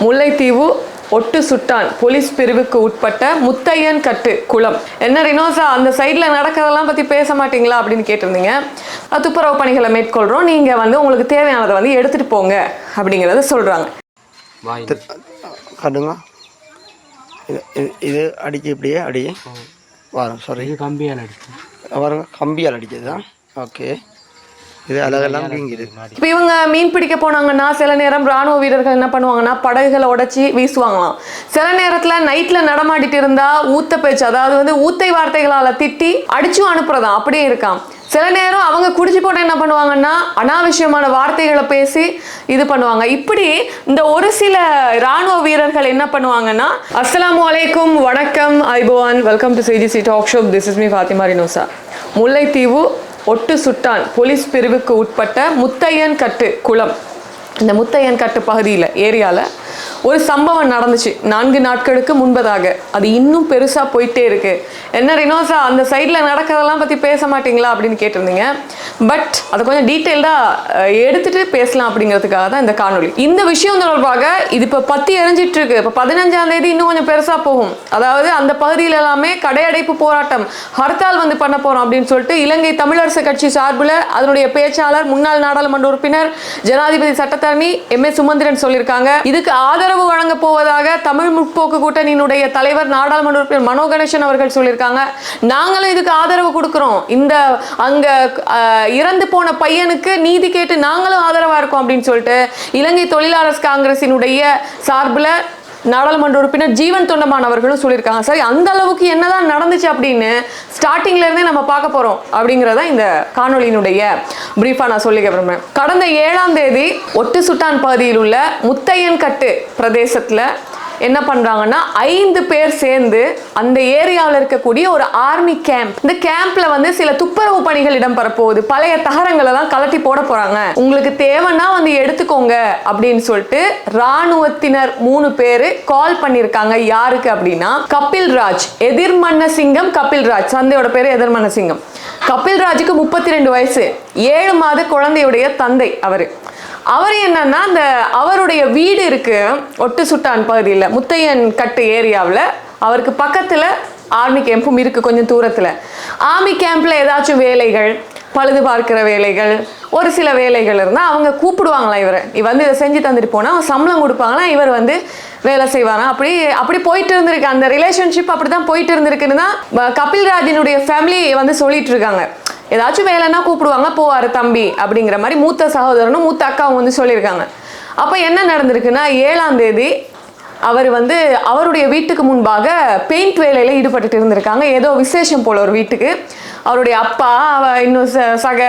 Mullaitivu Oddusuddan police பிரிவுக்கு உட்பட்ட முத்தையன் கட்டு குளம். என்ன ரினோசா அந்த சைடில் நடக்கிறதெல்லாம் பற்றி பேச மாட்டீங்களா அப்படின்னு கேட்டிருந்தீங்க. துப்புரவு பணிகளை மேற்கொள்கிறோம் நீங்கள் வந்து உங்களுக்கு தேவையானதை வந்து எடுத்துகிட்டு போங்க அப்படிங்கிறத சொல்கிறாங்க காட்டுங்க இது இது- இது அடிக்க இப்படியே அடி. வரும் சாரி கம்பியால் அடிச்சு வரும் கம்பியால் அடிக்கிறது தான் ஓகே. இது அழகெல்லாம் வீங்கிது. இப்போ இவங்க மீன் பிடிக்க போனாங்கன்னா சில நேரம் ராணுவ வீரர்கள் என்ன பண்ணுவாங்கன்னா படகுகளை உடைச்சி வீசுவாங்களாம். சில நேரத்தில் நைட்டில் நடமாடிட்டு இருந்தா ஊத்த பேச்சு அதாவது வந்து ஊத்தை வார்த்தைகளால் திட்டி அடிச்சும் அனுப்புறதாம். அப்படியே இருக்காம். சில நேரம் அவங்க குடிச்சு போட்டு என்ன பண்ணுவாங்கன்னா அனாவசியமான வார்த்தைகளை பேசி இது பண்ணுவாங்க. இப்படி இந்த ஒரு சில ராணுவ வீரர்கள் என்ன பண்ணுவாங்கன்னா அஸ்ஸலாமு அலைக்கும் வணக்கம் ஐபோவான் welcome to CGC talk show this is me Fathima Rinosa Mullaitivu Oddusuddan police பிரிவுக்கு உட்பட்ட முத்தையன் கட்டு குளம். இந்த முத்தையன் கட்டு பகுதியில் ஏரியாவில் ஒரு சம்பவம் நடந்துச்சு. நான்கு நாட்களுக்கு முன்பதாக. அது இன்னும் பெருசாக போயிட்டே இருக்கு. என்ன ரினோசா அந்த சைடில் நடக்கிறதெல்லாம் பற்றி பேச மாட்டீங்களா அப்படின்னு கேட்டிருந்தீங்க. பட் அதை கொஞ்சம் டீட்டெயில்டாக எடுத்துட்டு பேசலாம் அப்படிங்கிறதுக்காக தான் இந்த காணொளி. இந்த விஷயம் தொடர்பாக இது இப்போ பத்தி எரிஞ்சிட்டு இருக்கு. இப்போ பதினஞ்சாம் தேதி இன்னும் கொஞ்சம் பெருசாக போகும். அதாவது அந்த பகுதியில் எல்லாமே கடையடைப்பு போராட்டம். ஹர்த்தால் வந்து பண்ண போகிறோம் அப்படின்னு சொல்லிட்டு இலங்கை தமிழரசு கட்சி சார்பில் அதனுடைய பேச்சாளர் முன்னாள் நாடாளுமன்ற உறுப்பினர் ஜனாதிபதி சட்டத்தரணி எம். ஏ. சுமந்திரன் சொல்லியிருக்காங்க. இதுக்கு ஆதரவு வழங்க போவதாக தமிழ் முற்போக்கு கூட்டணியினுடைய தலைவர் நாடாளுமன்ற உறுப்பினர் மனோ கணேசன் அவர்கள் சொல்லியிருக்காங்க. நாங்களும் இதுக்கு ஆதரவு கொடுக்குறோம். இந்த அங்க இறந்து போன பையனுக்கு நீதி கேட்டு நாங்களும் ஆதரவா இருக்கோம் அப்படின்னு சொல்லிட்டு இலங்கை தொழிலாளர் காங்கிரசினுடைய சார்பில் நாடாளுமன்ற உறுப்பினர் ஜீவன் தொண்டமான் அவர்களும் சொல்லியிருக்காங்க. சரி அந்த அளவுக்கு என்னதான் நடந்துச்சு அப்படின்னு ஸ்டார்டிங்ல இருந்தே நம்ம பார்க்க போறோம் அப்படிங்கிறத இந்த காணொளியினுடைய பிரீஃபா நான் சொல்லிக்க விரும்புறேன். கடந்த ஏழாம் தேதி ஒட்டு சுட்டான் பகுதியில் உள்ள முத்தையன் கட்டு பிரதேசத்துல என்ன பண்ணுறாங்கன்னா ஐந்து பேர் சேர்ந்து அந்த ஏரியாவில் இருக்கக்கூடிய ஒரு ஆர்மி கேம்ப் இந்த கேம்ப்ல வந்து சில துப்புரவு பணிகள் இடம்பெற போகுது பழைய தகரங்களை தான் கலட்டி போட போறாங்க. உங்களுக்கு தேவைன்னா வந்து எடுத்துக்கோங்க அப்படின்னு சொல்லிட்டு ராணுவத்தினர் மூணு பேர் கால் பண்ணியிருக்காங்க. யாருக்கு அப்படின்னா கபில் ராஜ் எதிர்மன்ன சிங்கம் கபில் ராஜ் சந்தையோட பேர் எதிர்மன்ன சிங்கம். கபில் ராஜுக்கு முப்பத்தி ரெண்டு வயசு. ஏழு மாத குழந்தையுடைய தந்தை அவர். அவர் என்னன்னா அந்த அவருடைய வீடு இருக்கு ஒட்டு சுட்டான் பகுதியில் முத்தையன் கட்டு ஏரியாவில் அவருக்கு பக்கத்தில் ஆர்மி கேம்பும் இருக்கு கொஞ்சம் தூரத்தில். ஆர்மி கேம்ப்ல ஏதாச்சும் வேலைகள் பழுது பார்க்கிற வேலைகள் ஒரு சில வேலைகள் இருந்தால் அவங்க கூப்பிடுவாங்களாம் இவரை. இவர் வந்து இதை செஞ்சு தந்துட்டு போனால் அவன் சம்பளம் கொடுப்பாங்களாம் இவர் வந்து வேலை செய்வாராம் அப்படி அப்படி போயிட்டு இருந்திருக்கு. அந்த ரிலேஷன்ஷிப் அப்படி தான் போயிட்டு இருந்திருக்குன்னு தான் கபில் ராஜினுடைய ஃபேமிலி வந்து சொல்லிட்டு இருக்காங்க. ஏதாச்சும் வேலைன்னா கூப்பிடுவாங்க போவார் தம்பி அப்படிங்கிற மாதிரி மூத்த சகோதரனும் மூத்த அக்காவும் வந்து சொல்லியிருக்காங்க. அப்போ என்ன நடந்திருக்குன்னா ஏழாம் தேதி அவர் வந்து அவருடைய வீட்டுக்கு முன்பாக பெயிண்ட் வேலையில் ஈடுபட்டுட்டு இருந்திருக்காங்க. ஏதோ விசேஷம் போல ஒரு வீட்டுக்கு. அவருடைய அப்பா அவ இன்னும் ச- சக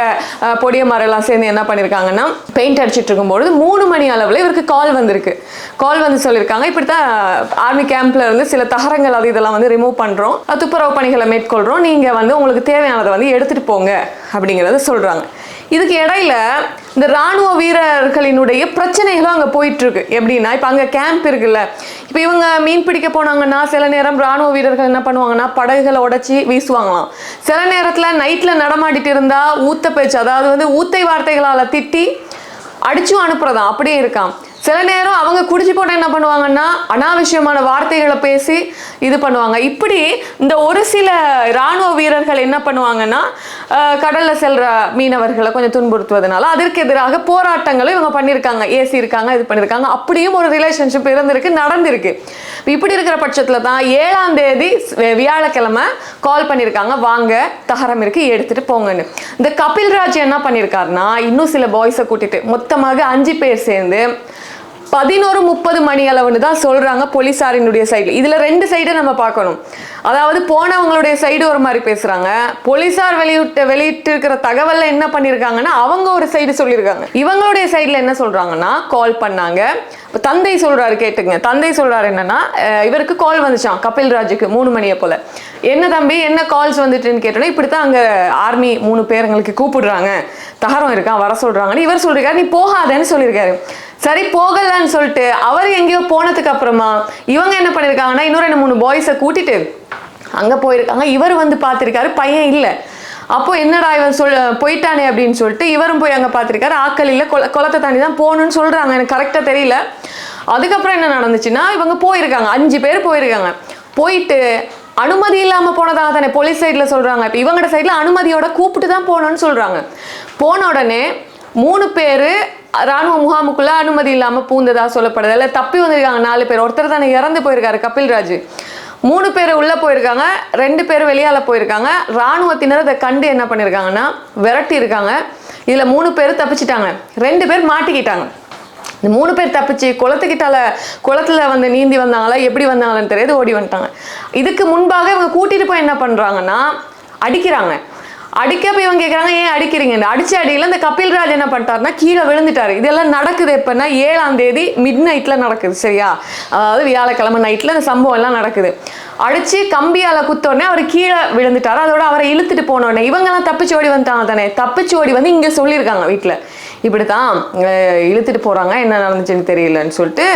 அஹ், பொடியமாரெல்லாம் சேர்ந்து என்ன பண்ணியிருக்காங்கன்னா பெயிண்ட் அடிச்சிட்டு இருக்கும்பொழுது மூணு மணி அளவில் இவருக்கு கால் வந்திருக்கு. கால் வந்து சொல்லியிருக்காங்க இப்படி தான் ஆர்மி கேம்ப்ல இருந்து சில தகரங்கள் அது இதெல்லாம் வந்து ரிமூவ் பண்ணுறோம் துப்புரவு பணிகளை மேற்கொள்கிறோம் நீங்கள் வந்து உங்களுக்கு தேவையானதை வந்து எடுத்துகிட்டு போங்க அப்படிங்கிறத சொல்கிறாங்க இதுக்கு இடையில இந்த ராணுவ வீரர்களினுடைய பிரச்சனைகளும் அங்கே போயிட்டு இருக்கு எப்படின்னா இப்போ அங்கே கேம்ப் இருக்குல்ல. இப்போ இவங்க மீன் பிடிக்க போனாங்கன்னா சில நேரம் ராணுவ வீரர்கள் என்ன பண்ணுவாங்கன்னா படகுகளை உடைச்சி வீசுவாங்களாம். சில நேரத்தில் நைட்டில் நடமாடிட்டு இருந்தா ஊத்த பேச்சு அதாவது வந்து ஊத்தை வார்த்தைகளால் திட்டி அடிச்சும் அனுப்புறதா அப்படியே இருக்கான் சில நேரம் அவங்க குடிச்சு போட்டால் என்ன பண்ணுவாங்கன்னா அனாவசியமான வார்த்தைகளை பேசி இது பண்ணுவாங்க. இப்படி இந்த ஒரு சில ராணுவ வீரர்கள் என்ன பண்ணுவாங்கன்னா கடலில் செல்கிற செல்ற மீனவர்களை கொஞ்சம் துன்புறுத்துவதனால அதற்கு எதிராக போராட்டங்களும் இவங்க பண்ணியிருக்காங்க ஏசி இருக்காங்க இது பண்ணியிருக்காங்க அப்படியும் ஒரு ரிலேஷன்ஷிப் இருந்திருக்கு நடந்திருக்கு. இப்படி இருக்கிற பட்சத்தில் தான் ஏழாம் தேதி வியாழக்கிழமை கால் பண்ணியிருக்காங்க வாங்க தகரம் இருக்கு எடுத்துட்டு போங்கன்னு. இந்த கபில்ராஜ் என்ன பண்ணியிருக்காருன்னா இன்னும் சில பாய்ஸை கூட்டிட்டு மொத்தமாக அஞ்சு பேர் சேர்ந்து பதினோரு முப்பது மணி அளவுன்னு தான் சொல்கிறாங்க போலீஸாரினுடைய சைடு இதில் ரெண்டு சைடை நம்ம பார்க்கணும். அதாவது போனவங்களுடைய சைடு ஒரு மாதிரி பேசுகிறாங்க போலீஸார் வெளியிட்ட வெளியிட்டு இருக்கிற தகவலில் என்ன பண்ணியிருக்காங்கன்னா அவங்க ஒரு சைடு சொல்லியிருக்காங்க இவங்களுடைய சைடில் என்ன சொல்கிறாங்கன்னா கால் பண்ணாங்க. இப்போ தந்தை சொல்கிறாரு கேட்டுங்க தந்தை சொல்கிறாரு என்னன்னா இவருக்கு கால் வந்துச்சான் கபில் ராஜுக்கு மூணு மணியை போல். என்ன தம்பி என்ன கால்ஸ் வந்துட்டுன்னு கேட்டோன்னா இப்படித்தான் அங்கே ஆர்மி மூணு பேர் எங்களுக்கு கூப்பிடுறாங்க. தகரம் இருக்கான் வர சொல்கிறாங்கன்னு இவர் சொல்லியிருக்காரு நீ போகாதேன்னு சொல்லியிருக்காரு சரி போகலன்னு சொல்லிட்டு அவர் எங்கேயோ போனதுக்கு அப்புறமா இவங்க என்ன பண்ணியிருக்காங்கன்னா இன்னும் ரெண்டு மூணு பாய்ஸை கூட்டிட்டு அங்கே போயிருக்காங்க. இவர் வந்து பார்த்துருக்காரு பையன் இல்லை. அப்போ என்னடா இவன் சொல் போயிட்டானே அப்படின்னு சொல்லிட்டு இவரும் போய் அங்கே பார்த்துருக்காரு. ஆக்கள் இல்லை கொல குளத்தை தாண்டி தான் போகணும்னு சொல்கிறாங்க எனக்கு கரெக்டாக தெரியல. அதுக்கப்புறம் என்ன நடந்துச்சுன்னா இவங்க போயிருக்காங்க. அஞ்சு பேர் போயிருக்காங்க. போயிட்டு அனுமதி இல்லாமல் போனதாக தானே போலீஸ் சைடில் சொல்கிறாங்க இப்போ இவங்கட சைடில் அனுமதியோட கூப்பிட்டு தான் போகணும்னு சொல்கிறாங்க போன உடனே மூணு பேர் ராணுவ முகாமுக்குள்ள அனுமதி இல்லாம பூந்ததா சொல்லப்படுது. இல்லை தப்பி வந்திருக்காங்க. நாலு பேர். ஒருத்தர் தானே இறந்து போயிருக்காரு கபில்ராஜ். மூணு பேர் உள்ள போயிருக்காங்க. ரெண்டு பேர் வெளியால போயிருக்காங்க. ராணுவத்தினர் அதை கண்டு என்ன பண்ணியிருக்காங்கன்னா விரட்டி இருக்காங்க. இதுல மூணு பேர் தப்பிச்சிட்டாங்க. ரெண்டு பேர் மாட்டிக்கிட்டாங்க. இந்த மூணு பேர் தப்பிச்சு குளத்துக்கிட்டால குளத்துல வந்து நீந்தி வந்தாங்களா எப்படி வந்தாங்களான்னு தெரியாது ஓடி வந்துட்டாங்க. இதுக்கு முன்பாக இவங்க கூட்டிட்டு போய் என்ன பண்றாங்கன்னா அடிக்கிறாங்க. அடிக்க போய் இவங்க கேட்குறாங்க ஏன் அடிக்கிறீங்க? அடிச்ச அடியில் இந்த கபில்ராஜ் என்ன பண்ணிட்டாருன்னா கீழே விழுந்துட்டாரு. இதெல்லாம் நடக்குது எப்போன்னா ஏழாம் தேதி மிட் நைட்டில் நடக்குது சரியா? அதாவது வியாழக்கிழமை நைட்டில் இந்த சம்பவம் எல்லாம் நடக்குது. அடிச்சு கம்பியால் குத்தோடனே அவர் கீழே விழுந்துட்டாரு. அதோட அவரை இழுத்துட்டு போனோடனே இவங்கெல்லாம் தப்பிச்சு ஓடி வந்துட்டாங்க தானே? தப்பிச்சு ஓடி வந்து இங்கே சொல்லியிருக்காங்க வீட்டில் இப்படி தான் இழுத்துட்டு போகிறாங்க என்ன நடந்துச்சுன்னு தெரியலன்னு சொல்லிட்டு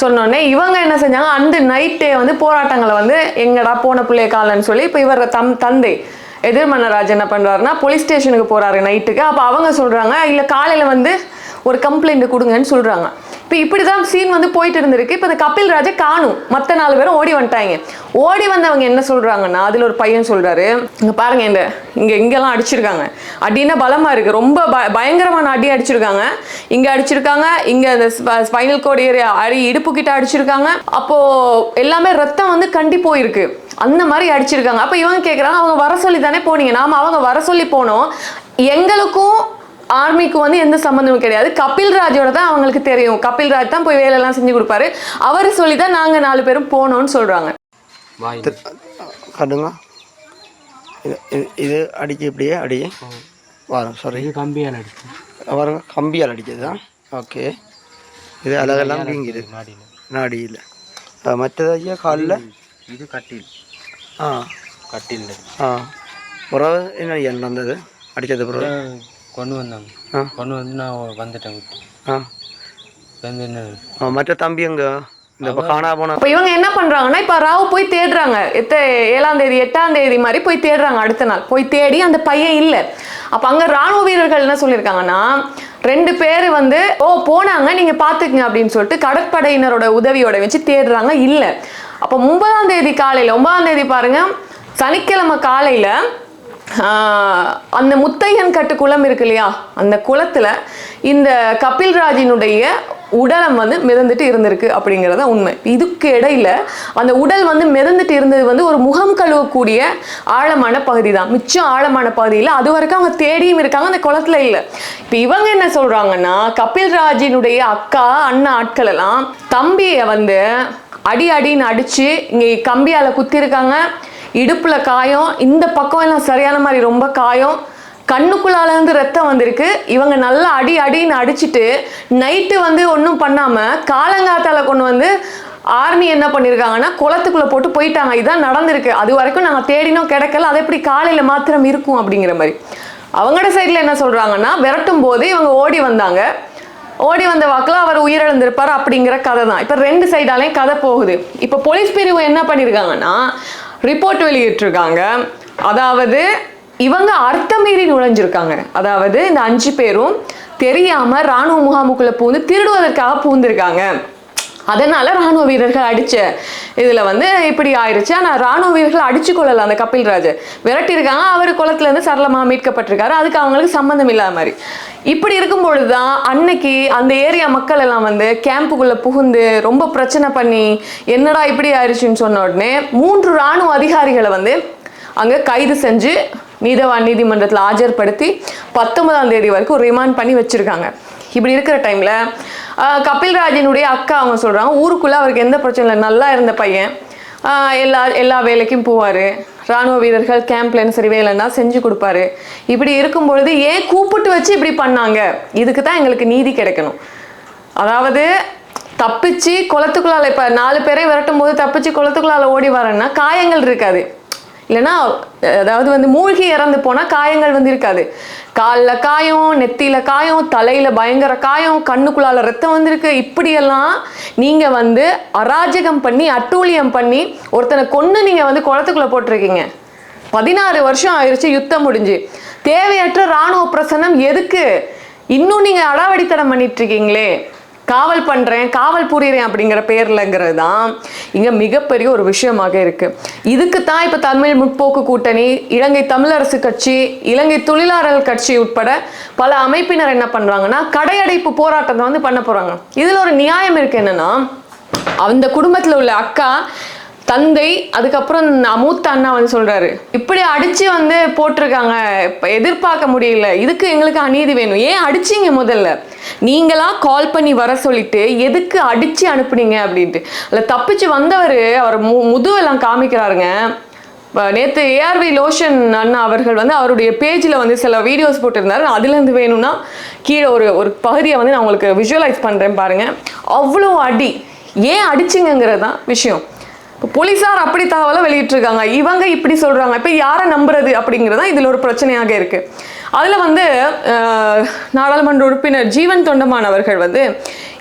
சொன்னோடனே இவங்க என்ன செஞ்சாங்க? அந்த நைட்டே வந்து போராட்டங்களை வந்து எங்கடா போன பிள்ளைய காலன்னு சொல்லி இப்போ இவர் தம் தந்தை எதிர்மன்னராஜ் என்ன பண்ணுறாருன்னா போலீஸ் ஸ்டேஷனுக்கு போகிறாரு நைட்டுக்கு அப்போ அவங்க சொல்கிறாங்க இல்லை காலையில் வந்து ஒரு கம்ப்ளைண்ட் கொடுங்கன்னு சொல்கிறாங்க இப்போ இப்படி தான் சீன் வந்து போயிட்டு இருந்திருக்கு. இப்போ இந்த கபில் ராஜை காணும். மற்ற நாலு பேரும் ஓடி வந்துட்டாங்க. ஓடி வந்தவங்க என்ன சொல்றாங்கன்னா அதில் ஒரு பையன் சொல்றாரு இங்க பாருங்க இந்த இங்க இங்கெல்லாம் அடிச்சிருக்காங்க. அடின்னா பலமா இருக்கு. ரொம்ப ப பயங்கரமான அடி அடிச்சிருக்காங்க. இங்க அடிச்சிருக்காங்க இங்க இந்த ஸ்பைனல் கோட் ஏரியா அடி இடுப்பு கிட்ட அடிச்சிருக்காங்க. அப்போ எல்லாமே ரத்தம் வந்து கண்டி போயிருக்கு. அந்த மாதிரி அடிச்சிருக்காங்க. அப்போ இவங்க கேட்குறாங்க அவங்க வர சொல்லி தானே போனீங்க. நாம அவங்க வர சொல்லி போனோம். எங்களுக்கும் ஆர்மிக்கும் வந்து எந்த சம்மந்தமும் கிடையாது. கபில் ராஜோட தான் அவங்களுக்கு தெரியும். கபில் ராஜ் தான் போய் வேலையெல்லாம் செஞ்சு கொடுப்பாரு. அவர் சொல்லி தான் நாங்கள் நாலு பேரும் போனோம்னு சொல்கிறாங்க வாய். கண்டுங்க இது இது- இது அடிக்க இப்படியே அடி வரும் சாரி கம்பியால் அடிச்சு. பாருங்க கம்பியால் அடிக்கிறது தான் ஓகே. இது அழகெல்லாம் வீங்குது. நாடியில். மற்றது ஐயா காலில்? இது கட்டில். ஆ. கட்டில். ஆ. பிறகு என்ன ஐயா நடந்தது? அடித்தது பிறகு கொண்டு வந்தாங்க ஆ. கொண்டு வந்து நான் வந்துட்டேன் ஆ. வந்து என்ன? ஆ, மற்ற தம்பி அங்கே இந்த இப்போ காணா போன அப்போ இவங்க என்ன பண்ணுறாங்கன்னா இப்போ ராவ் போய் தேடுறாங்க. எத்த ஏழாம் தேதி எட்டாம் தேதி மாதிரி போய் தேடுறாங்க அடுத்த நாள். போய் தேடி அந்த பையன் இல்லை. அப்போ அங்கே ராணுவ வீரர்கள் என்ன சொல்லியிருக்காங்கன்னா ரெண்டு பேர் வந்து ஓ போனாங்க நீங்கள் பார்த்துக்குங்க அப்படின்னு சொல்லிட்டு கடற்படையினரோட உதவியோட வச்சு தேடுறாங்க இல்லை. அப்போ ஒன்பதாம் தேதி காலையில் ஒன்பதாம் தேதி பாருங்க சனிக்கிழமை காலையில் அந்த முத்தையன் கட்டு குளம் இருக்கு இல்லையா? அந்த குளத்துல இந்த கபில்ராஜினுடைய உடலம் வந்து மிதந்துட்டு இருந்திருக்கு அப்படிங்கிறத உண்மை. இதுக்கு இடையில அந்த உடல் வந்து மிதந்துட்டு இருந்தது வந்து ஒரு முகம் கழுவக்கூடிய ஆழமான பகுதி தான் மிச்சம் ஆழமான பகுதியில் அது வரைக்கும் அவங்க தேடியும் இருக்காங்க அந்த குளத்துல இல்லை. இப்போ இவங்க என்ன சொல்றாங்கன்னா கபில்ராஜினுடைய அக்கா அண்ணா ஆட்கள் எல்லாம் தம்பியை வந்து அடி அடின்னு அடிச்சு இங்கே கம்பியால குத்திருக்காங்க. இடுப்பில் காயம் இந்த பக்கம் எல்லாம் சரியான மாதிரி ரொம்ப காயம். கண்ணுக்குள்ளாலேருந்து ரத்தம் வந்திருக்கு. இவங்க நல்லா அடி அடின்னு அடிச்சுட்டு நைட்டு வந்து ஒன்றும் பண்ணாமல் காலங்காத்தால் கொண்டு வந்து ஆர்மி என்ன பண்ணியிருக்காங்கன்னா குளத்துக்குள்ளே போட்டு போயிட்டாங்க. இதுதான் நடந்திருக்கு. அது வரைக்கும் நாங்கள் தேடினோம் கிடைக்கல. அது எப்படி காலையில் மாத்திரம் இருக்கும் அப்படிங்கிற மாதிரி. அவங்களோட சைடில் என்ன சொல்கிறாங்கன்னா விரட்டும் போது இவங்க ஓடி வந்தாங்க. ஓடி வந்த வாக்கில் அவர் உயிரிழந்திருப்பார் அப்படிங்கிற கதை தான் இப்போ ரெண்டு சைடாலையும் கதை போகுது. இப்போ போலீஸ் பிரிவு என்ன பண்ணியிருக்காங்கன்னா ரிப்போர்ட் வெளியிட்டிருக்காங்க. அதாவது இவங்க அர்த்தமீறி நுழைஞ்சிருக்காங்க. அதாவது இந்த அஞ்சு பேரும் தெரியாம ராணுவ முகாமுக்குள்ள பூந்து திருடுவதற்காக பூந்திருக்காங்க அதனால ராணுவ வீரர்கள் அடிச்ச இதுல வந்து இப்படி ஆயிருச்சு. ஆனா ராணுவ வீரர்கள் அடிச்சு கொள்ளல அந்த கபில்ராஜ் விரட்டியிருக்காங்க. அவர் குளத்துல இருந்து சரளமா மீட்கப்பட்டிருக்காரு. அதுக்கு அவங்களுக்கு சம்மந்தம் இல்லாத மாதிரி. இப்படி இருக்கும் பொழுதுதான் அன்னைக்கு அந்த ஏரியா மக்கள் எல்லாம் வந்து கேம்புக்குள்ள புகுந்து ரொம்ப பிரச்சனை பண்ணி என்னடா இப்படி ஆயிடுச்சுன்னு சொன்ன உடனே மூன்று ராணுவ அதிகாரிகளை வந்து அங்க கைது செஞ்சு நீதவான் நீதிமன்றத்தில் ஆஜர்படுத்தி பத்தொன்பதாம் தேதி வரைக்கும் ரிமாண்ட் பண்ணி வச்சிருக்காங்க. இப்படி இருக்கிற டைம்ல கபில்ராஜினுடைய அக்கா அவங்க சொல்கிறாங்க ஊருக்குள்ளே அவருக்கு எந்த பிரச்சனை இல்லை. நல்லா இருந்த பையன். எல்லா எல்லா வேலைக்கும் போவார். ராணுவ வீரர்கள் கேம்ப்ல என்ன சரி வேலைன்னா செஞ்சு கொடுப்பாரு. இப்படி இருக்கும் பொழுது ஏன் கூப்பிட்டு வச்சு இப்படி பண்ணாங்க? இதுக்கு தான் எங்களுக்கு நீதி கிடைக்கணும். அதாவது தப்பிச்சு குளத்துக்குள்ளால இப்போ நாலு பேரை விரட்டும் போது தப்பிச்சு குளத்துக்குள்ளால ஓடி வரேன்னா காயங்கள் இருக்காது. இல்லைன்னா அதாவது வந்து மூழ்கி இறந்து போனால் காயங்கள் வந்து இருக்காது. காலில் காயம் நெத்தியில் காயம் தலையில் பயங்கர காயம் கண்ணுக்குள்ளால ரத்தம் வந்திருக்கு. இப்படியெல்லாம் நீங்கள் வந்து அராஜகம் பண்ணி அட்டூழியம் பண்ணி ஒருத்தனை கொன்று நீங்கள் வந்து குளத்துக்குள்ளே போட்டிருக்கீங்க. பதினாறு வருஷம் ஆயிடுச்சு யுத்தம் முடிஞ்சு. தேவையற்ற ராணுவ பிரசனம் எதுக்கு? இன்னும் நீங்கள் அடாவடித்தனம் பண்ணிட்டு இருக்கீங்களே. காவல் பண்ணுறேன் காவல் புரியுறேன் அப்படிங்கிற பேர்லங்கிறது தான் இங்கே மிகப்பெரிய ஒரு விஷயமாக இருக்குது இதுக்கு தான் இப்போ தமிழ் முற்போக்கு கூட்டணி இலங்கை தமிழரசு கட்சி இலங்கை தொழிலாளர் கட்சி உட்பட பல அமைப்பினர் என்ன பண்ணுறாங்கன்னா கடையடைப்பு போராட்டத்தை வந்து பண்ண போகிறாங்க இதில் ஒரு நியாயம் இருக்குது என்னென்னா அந்த குடும்பத்தில் உள்ள அக்கா தந்தை அதுக்கப்புறம் மூத்த அண்ணா வந்து சொல்றாரு. இப்படி அடிச்சு வந்து போட்டிருக்காங்க. எதிர்பார்க்க முடியல. இதுக்கு எங்களுக்கு அநீதி வேணும். ஏன் அடிச்சீங்க முதல்ல? நீங்களா கால் பண்ணி வர சொல்லிட்டு எதுக்கு அடிச்சு அனுப்புனீங்க அப்படின்ட்டு. அதில் தப்பிச்சு வந்தவர் அவர் மு முதுவெல்லாம் காமிக்கிறாருங்க. நேற்று ஏஆர்வி லோஷன் அண்ணா அவர்கள் வந்து அவருடைய பேஜில் வந்து சில வீடியோஸ் போட்டிருந்தாரு. அதுலேருந்து வேணும்னா கீழே ஒரு ஒரு பகுதியை வந்து நான் உங்களுக்கு விஷுவலைஸ் பண்ணுறேன் பாருங்க. அவ்வளோ அடி. ஏன் அடிச்சிங்கிறது தான் விஷயம். இப்போ போலீஸார் அப்படி தகவலை வெளியிட்டிருக்காங்க. இவங்க இப்படி சொல்கிறாங்க இப்போ யாரை நம்புறது அப்படிங்கிறது தான் இதில் ஒரு பிரச்சனையாக இருக்குது அதில் வந்து நாடாளுமன்ற உறுப்பினர் ஜீவன் தொண்டமான் அவர்கள் வந்து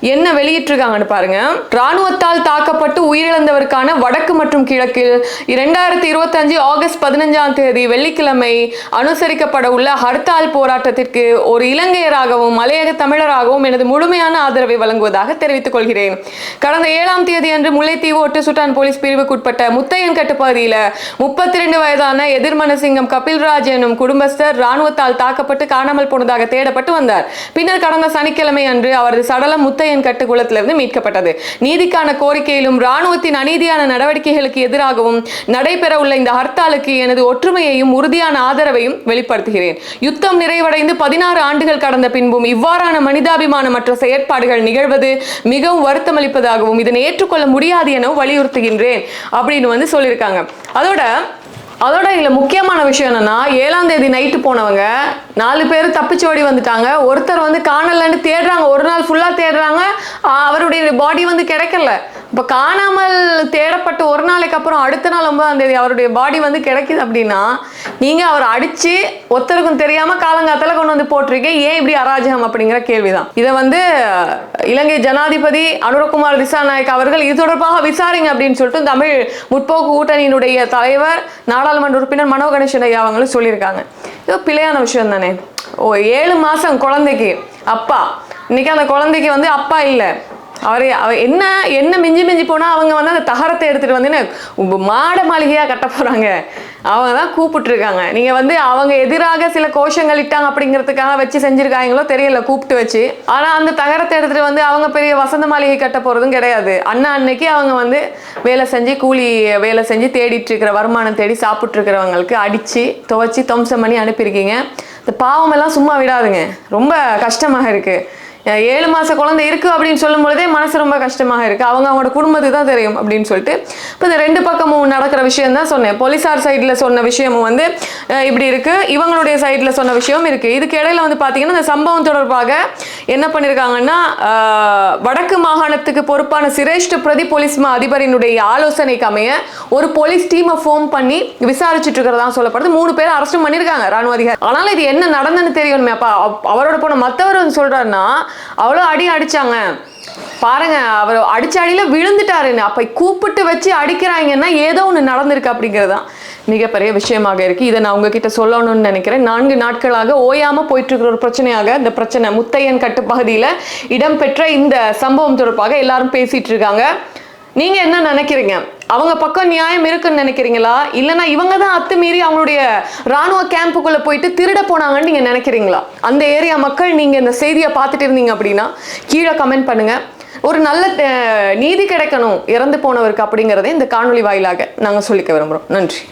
என்ன வெளியிட்டிருக்காங்கன்னு பாருங்க. ராணுவத்தால் தாக்கப்பட்டு உயிரிழந்தவருக்கான வடக்கு மற்றும் கிழக்கில் இரண்டாயிரத்தி இருபத்தஞ்சு ஆகஸ்ட் பதினஞ்சாம் தேதி வெள்ளிக்கிழமை அனுசரிக்கப்பட உள்ள ஹர்த்தால் போராட்டத்திற்கு ஒரு இலங்கையராகவும் மலையக தமிழராகவும் எனது முழுமையான ஆதரவை வழங்குவதாக தெரிவித்துக் கொள்கிறேன். கடந்த ஏழாம் தேதி அன்று முல்லைத்தீவு ஒட்டு சுட்டான் போலீஸ் பிரிவுக்குட்பட்ட முத்தையன் கட்டுப்பகுதியில் முப்பத்தி ரெண்டு வயதான எதிர்மனசிங்கம் கபில்ராஜ் எனும் குடும்பஸ்தர் ராணுவத்தால் தாக்கப்பட்டு காணாமல் போனதாக தேடப்பட்டு வந்தார். பின்னர் கடந்த சனிக்கிழமை அன்று அவரது சடலம் முத்தையன் கட்டுக்குளத்திலிருந்து மீட்கப்பட்டது. நீதிக்கான கோரிக்கையிலும் ராணுவத்தின் அநீதியான நடவடிக்கைகளுக்கு எதிராகவும் நடைபெற உள்ள இந்த ஹர்த்தாலுக்கு எனது ஒற்றுமையையும் உறுதியான ஆதரவையும் வெளிப்படுத்துகிறேன். யுத்தம் நிறைவடைந்து பதினாறு ஆண்டுகள் கடந்த பின்பும் இவ்வாறான மனிதாபிமானமற்ற செயற்பாடுகள் நிகழ்வது மிகவும் வருத்தமளிப்பதாகவும் இதனை ஏற்றுக்கொள்ள முடியாது எனவும் வலியுறுத்துகின்றேன் அப்படின்னு வந்து சொல்லியிருக்காங்க. அதோட அதோட இதில் முக்கியமான விஷயம் என்னென்னா ஏழாம் தேதி நைட்டு போனவங்க நாலு பேர் தப்பிச்சு ஓடி வந்துட்டாங்க. ஒருத்தர் வந்து காணலன்னு தேடுறாங்க. ஒரு நாள் ஃபுல்லாக தேடுறாங்க. அவருடைய பாடி வந்து கிடைக்கல. இப்போ காணாமல் தேடப்பட்டு ஒரு நாளைக்கு அப்புறம் அடுத்த நாள் ஒன்பதாம் தேதி அவருடைய பாடி வந்து கிடைக்குது அப்படின்னா நீங்கள் அவர் அடித்து ஒருத்தருக்கும் தெரியாமல் காலங்காத்தால கொண்டு வந்து போட்டிருக்கீங்க. ஏன் இப்படி அராஜகம் அப்படிங்கிற கேள்விதான். இதை வந்து இலங்கை ஜனாதிபதி அனுரகுமார் திசாநாயக் அவர்கள் இது தொடர்பாக விசாரிங்க அப்படின்னு சொல்லிட்டு தமிழ் முற்போக்கு கூட்டணியினுடைய தலைவர் நாடாளுமன்ற உறுப்பினர் மனோ கணேசன் ஐயா அவங்களும் சொல்லியிருக்காங்க. இது பிழையான விஷயம் தானே. ஓ ஏழு மாதம் குழந்தைக்கு அப்பா. இன்னைக்கு அந்த குழந்தைக்கு வந்து அப்பா இல்லை. அவர் அவ என்ன என்ன மிஞ்சி மிஞ்சி போனால் அவங்க வந்து அந்த தகரத்தை எடுத்துகிட்டு வந்து என்ன மாட மாளிகையாக கட்ட போகிறாங்க அவங்க தான் கூப்பிட்டுருக்காங்க. நீங்கள் வந்து அவங்க எதிராக சில கோஷங்கள் இட்டாங்க அப்படிங்கிறதுக்காக வச்சு செஞ்சுருக்காங்களோ தெரியல கூப்பிட்டு வச்சு. ஆனால் அந்த தகரத்தை எடுத்துகிட்டு வந்து அவங்க பெரிய வசந்த மாளிகை கட்ட போகிறதும் கிடையாது. அண்ணா அன்னைக்கு அவங்க வந்து வேலை செஞ்சு கூலி வேலை செஞ்சு தேடிட்டு இருக்கிற வருமானம் தேடி சாப்பிட்ருக்கிறவங்களுக்கு அடித்து துவைச்சி துவம்சம் பண்ணி அனுப்பியிருக்கீங்க. இந்த பாவமெல்லாம் சும்மா விடாதுங்க. ரொம்ப கஷ்டமாக இருக்குது ஏழு மாத குழந்தை இருக்குது அப்படின்னு சொல்லும் பொழுதே மனசு ரொம்ப கஷ்டமாக இருக்குது அவங்க அவங்களோட குடும்பத்துக்கு தான் தெரியும் அப்படின்னு சொல்லிட்டு. இப்போ இந்த ரெண்டு பக்கமும் நடக்கிற விஷயம் தான் சொன்னேன். போலீஸார் சைடில் சொன்ன விஷயமும் வந்து இப்படி இருக்குது இவங்களுடைய சைடில் சொன்ன விஷயமும் இருக்குது இதுக்கு இடையில வந்து பார்த்தீங்கன்னா இந்த சம்பவம் தொடர்பாக என்ன பண்ணியிருக்காங்கன்னா வடக்கு மாகாணத்துக்கு பொறுப்பான சிரேஷ்ட பிரதி போலீஸ் மா அதிபரினுடைய ஆலோசனைக்கு அமைய ஒரு போலீஸ் டீமை ஃபோம் பண்ணி விசாரிச்சுட்டு இருக்கிறதா சொல்லப்படுது. மூணு பேர் அரெஸ்ட் பண்ணியிருக்காங்க ராணுவ அதிகாரி. ஆனால் இது என்ன நடந்ததுன்னு தெரியணுமே. அப்பா அவரோட போன மற்றவர் வந்து சொல்கிறாருன்னா அவ்வளோ அடி அடித்தாங்க பாருங்க அவர் அடிச்ச அடியில் விழுந்துட்டாருன்னு. அப்ப கூப்பிட்டு வச்சு அடிக்கிறாங்கன்னா ஏதோ ஒன்று நடந்திருக்கு அப்படிங்கிறது தான் மிகப்பெரிய விஷயமாக இருக்கு. இதை நான் உங்ககிட்ட சொல்லணும்னு நினைக்கிறேன். நான்கு நாட்களாக ஓயாம போயிட்டு இருக்கிற ஒரு பிரச்சனையாக இந்த பிரச்சனை முத்தையன் கட்டுப்பகுதியில் இடம்பெற்ற இந்த சம்பவம் தொடர்பாக எல்லாரும் பேசிட்டு இருக்காங்க. நீங்க என்ன நினைக்கிறீங்க? அவங்க பக்கம் நியாயம் இருக்குன்னு நினைக்கிறீங்களா? இல்லைன்னா இவங்க தான் அத்துமீறி அவங்களுடைய ராணுவ கேம்புக்குள்ள போயிட்டு திருட போனாங்கன்னு நீங்க நினைக்கிறீங்களா? அந்த ஏரியா மக்கள் நீங்க இந்த செய்தியை பார்த்துட்டு இருந்தீங்க அப்படின்னா கீழே கமெண்ட் பண்ணுங்க. ஒரு நல்ல நீதி கிடைக்கணும் இறந்து போனவருக்கு அப்படிங்கிறதே இந்த காணொளி வாயிலாக நாங்கள் சொல்லிக்க விரும்புகிறோம் நன்றி.